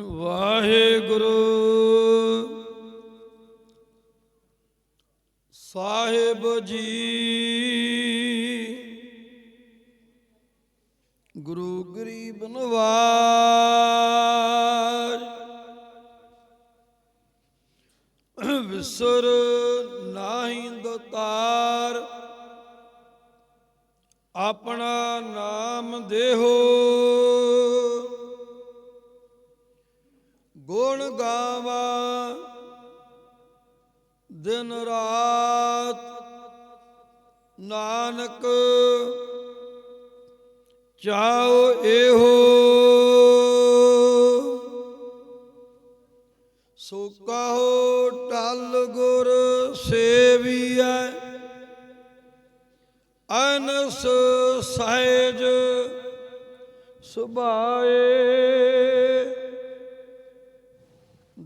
ਵਾਹਿਗੁਰੂ। ਸਾਹਿਬ ਜੀ। ਗੁਰੂ ਗਰੀਬ ਨਵਾਜ। ਵਿਸਰ ਦਿਨ ਰਾਤ ਨਾਨਕ ਚਾਉ ਇਹੋ। ਸੋ ਕਹੋ ਟਲ ਗੁਰ ਸੇਵੀਐ ਅਨਸ ਸਹਿਜ ਸੁਭਾਏ।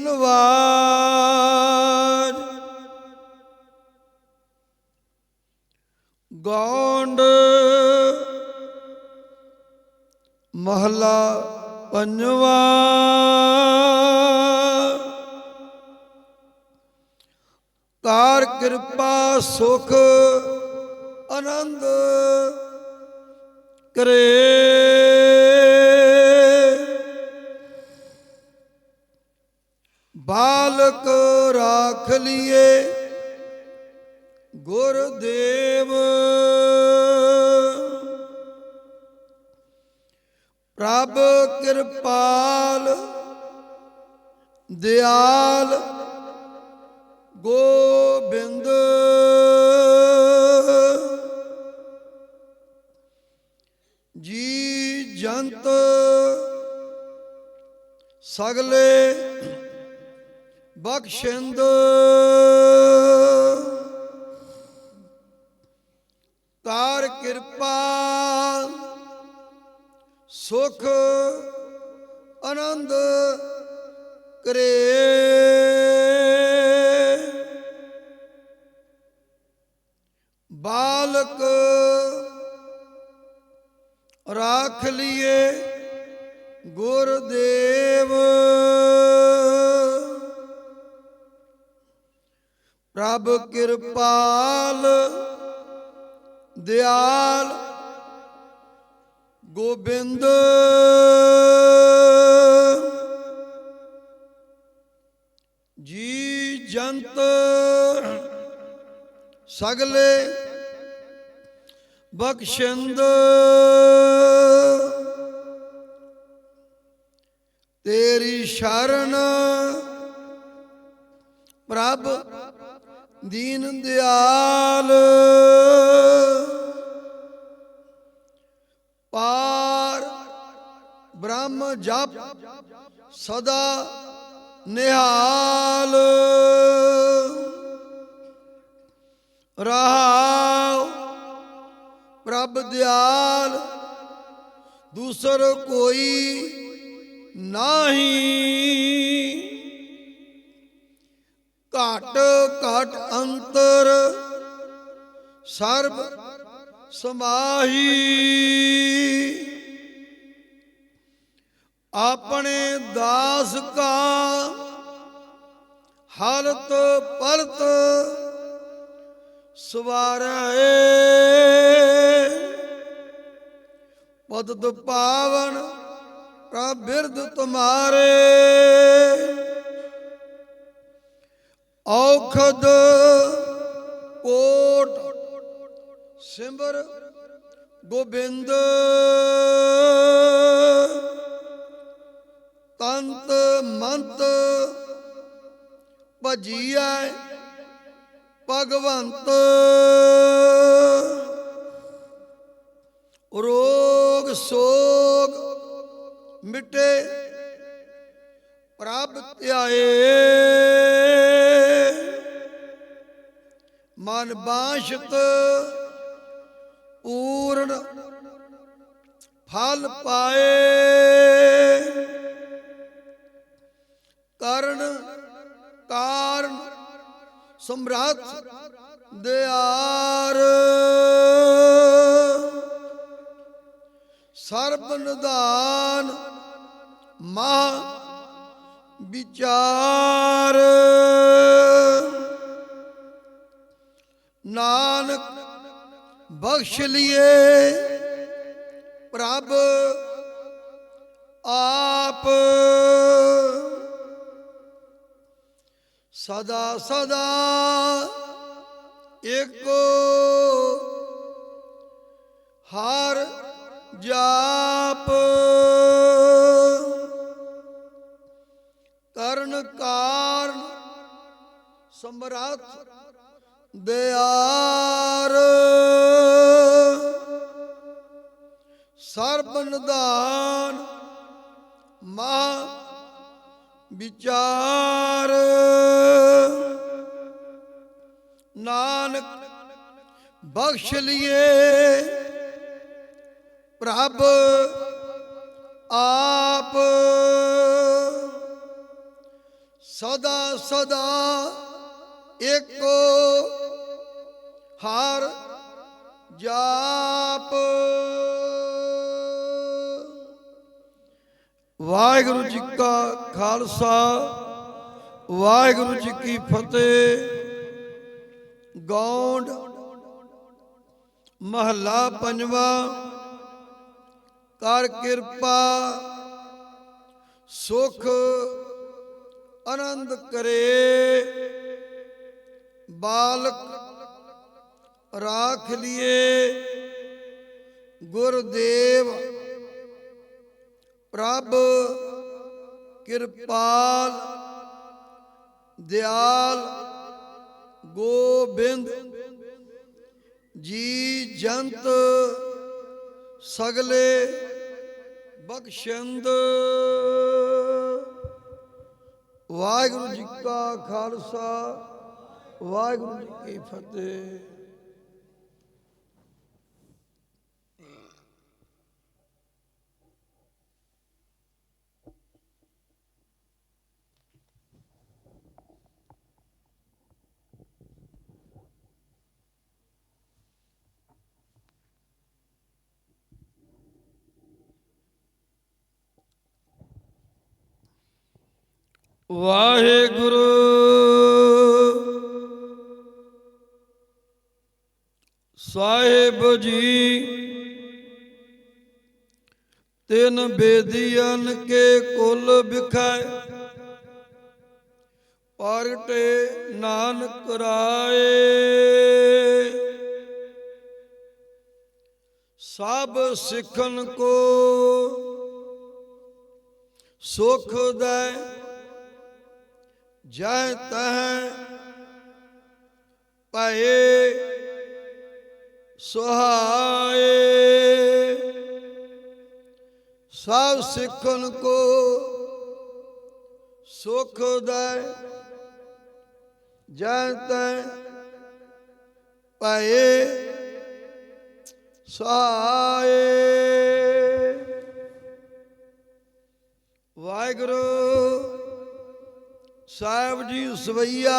ਗਰੀਬ ਨਵਾਜ ਗੌਂਡ ਮਹਲਾ ਪੰਜਵਾ। ਕਾਰ ਕਿਰਪਾ ਸੁਖ ਆਨੰਦ ਕਰੇ। ਬਾਲਕ ਰਾਖ ਲਿਏ। ਗੁਰਦੇਵ। ਪ੍ਰਭ ਕਿਰਪਾਲ ਦਿਆਲ ਗੋਬਿੰਦ। ਜੀ ਜੰਤ ਸਗਲੇ ਬਖਸ਼ਿੰਦ। ਕਾਰ ਕਿਰਪਾ ਸੁਖ ਆਨੰਦ ਕਰੇ। ਕਿਰਪਾਲ ਦਿਆਲ ਗੋਬਿੰਦ। ਜੀ ਜੰਤ ਸਗਲੇ ਬਖਸ਼ਿੰਦ। ਤੇਰੀ ਸ਼ਰਨ ਪ੍ਰਭ ਦੀਨ ਦਿਆਲ। ਪਾਰ ਬ੍ਰਹਮ ਜਪ ਸਦਾ ਨਿਹਾਲ। ਰਹਾਉ ਪ੍ਰਭ ਦਿਆਲ ਦੂਸਰ ਕੋਈ ਨਹੀਂ। ਘਟ ਘਟ ਅੰਤਰ ਸਰਬ ਸਮਾਹੀ ਆਪਣੇ ਦਾਸ ਕਾ ਹਲਤ ਪਲਤ ਸਵਾਰੇ ਪਦਤ ਪਾਵਨ ਪ੍ਰਭ ਤੁਮਾਰੇ। ਔਖਦ ਕੋਟ ਸਿਮਰ ਗੋਬਿੰਦ ਤੰਤ ਮੰਤ ਭਜੀਐ ਭਗਵੰਤ ਰੋਗ ਸੋਗ ਮਿਟੇ ਪ੍ਰਭ ਧਿਆਏ। ਮਨ ਬਾਸ਼ਤ ਪੂਰਨ ਫਲ ਪਾਏ। ਕਰਨ ਕਾਰਨ ਸਮਰੱਥ ਦਿਆਰ। ਸਰਬ ਨਿਦਾਨ ਮਹਾ ਵਿਚਾਰ। ਨਾਨਕ ਬਖਸ਼ ਲਿਏ। ਪ੍ਰਭ ਆਪ ਸਦਾ ਸਦਾ ਏਕੋ ਹਰ ਜਾਪ ਕਰਨ ਕਾਰਨ ਸਮਰੱਥ ਦਿਆਰ। ਸਰਬ ਨਿਧਾਨ ਮਹਾ ਵਿਚਾਰ। ਨਾਨਕ ਬਖਸ਼ ਲਿਏ ਪ੍ਰਭ ਆਪ। ਸਦਾ ਸਦਾ ਏਕੋ ਹਰ ਜਾਪ। ਵਾਹਿਗੁਰੂ ਜੀ ਕਾ ਖਾਲਸਾ, ਵਾਹਿਗੁਰੂ ਜੀ ਕੀ ਫਤਿਹ। ਗੌਂਡ ਮਹੱਲਾ ਪੰਜਵਾ, ਕਰ ਕਿਰਪਾ, ਸੁਖ ਆਨੰਦ ਕਰੇ। ਬਾਲਕ ਰਾਖ ਲਿਏ। ਗੁਰਦੇਵ, ਪ੍ਰਭ ਕਿਰਪਾਲ, ਦਿਆਲ, ਗੋਬਿੰਦ, ਜੀ ਜੰਤ, ਸਗਲੇ ਬਖਸ਼ੰਦ। ਵਾਹਿਗੁਰੂ ਜੀ ਕਾ ਖਾਲਸਾ, ਵਾਹਿਗੁਰੂ ਜੀ ਕੀ ਫਤਿਹ। ਵਾਹਿਗੁਰੂ। ਸਾਹਿਬ ਜੀ, ਤਿੰਨ ਬੇਦੀਆਂ ਕੇ ਕੁਲ ਵਿਖਾਏ, ਪਰਟੇ ਨਾਨਕ ਰਾਏ। ਸਭ ਸਿੱਖਨ ਕੋ ਸੁਖ ਦੇ ਜੈ ਤਹ ਪਏ ਸੁਹਾਏ। ਸਭ ਸਿੱਖਨ ਕੋ ਸੁਖ ਦੇ। ਜੈ ਤੈ ਪਏ ਸੁਹਾਏ। ਸਾਹਿਬ ਜੀ ਸਵਈਆ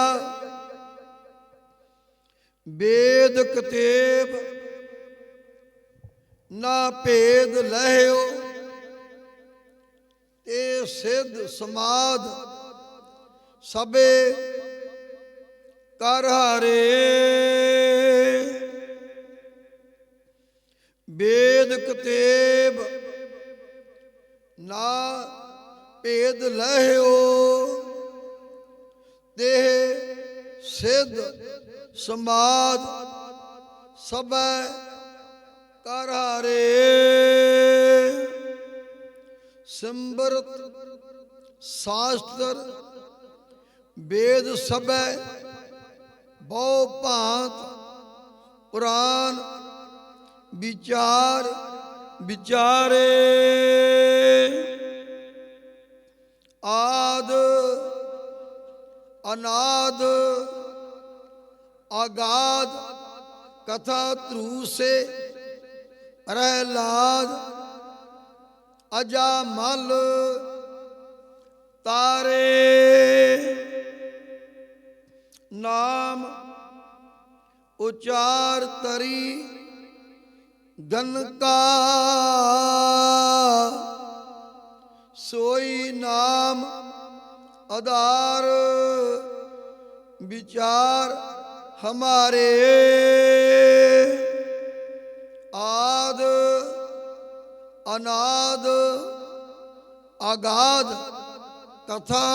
ਵੇਦ ਕਤੇਬ, ਨਾ ਭੇਦ ਲਹਿਓ, ਤੇ ਸਿੱਧ ਸਮਾਦ ਸਭੇ ਕਰ ਹਾਰੇ। ਵੇਦ ਕਤੇਬ, ਨਾ ਭੇਦ ਲਹਿਓ ਤੇ ਸਿੱਧ ਸਮਾਦ ਸਭੈ ਕਰ ਹਾਰੇ। ਸੰਬਰਤ ਸ਼ਾਸਤਰ, ਵੇਦ ਸਭੈ, ਬਹੁ ਭਾਂਤ ਪੁਰਾਨ ਵਿਚਾਰ, ਵਿਚਾਰੇ। ਆਦ ਅਨਾਦ, ਆਗਾਦ, ਕਥਾ ਧਰੂ ਸੇ ਰਹਿਲਾਦ, ਅਜਾ ਮਲ, ਤਾਰੇ। ਨਾਮ, ਉਚਾਰ ਤਰੀ, ਗਨਕਾ। ਸੋਈ ਨਾਮ ਆਧਾਰ ਵਿਚਾਰ ਹਮਾਰੇ। ਆਦ ਅਨਾਦ ਆਗਾਦ ਤਥਾ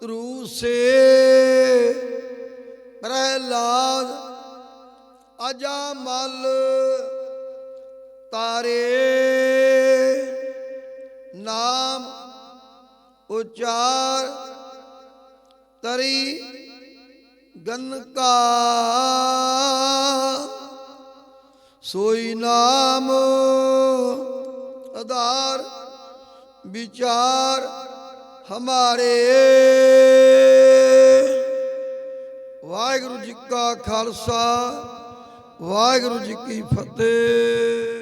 ਤਰੂ ਸੇ ਪ੍ਰਹਿਲਾਦ ਅਜਾਮਲ ਤਾਰੇ। ਨਾਮ ਉਚਾਰ ਤਰੀ ਗਨਕਾ ਸੋਈ ਨਾਮ ਆਧਾਰ ਵਿਚਾਰ ਹਮਾਰੇ। ਵਾਹਿਗੁਰੂ ਜੀ ਕਾ ਖਾਲਸਾ, ਵਾਹਿਗੁਰੂ ਜੀ ਕੀ ਫਤਿਹ।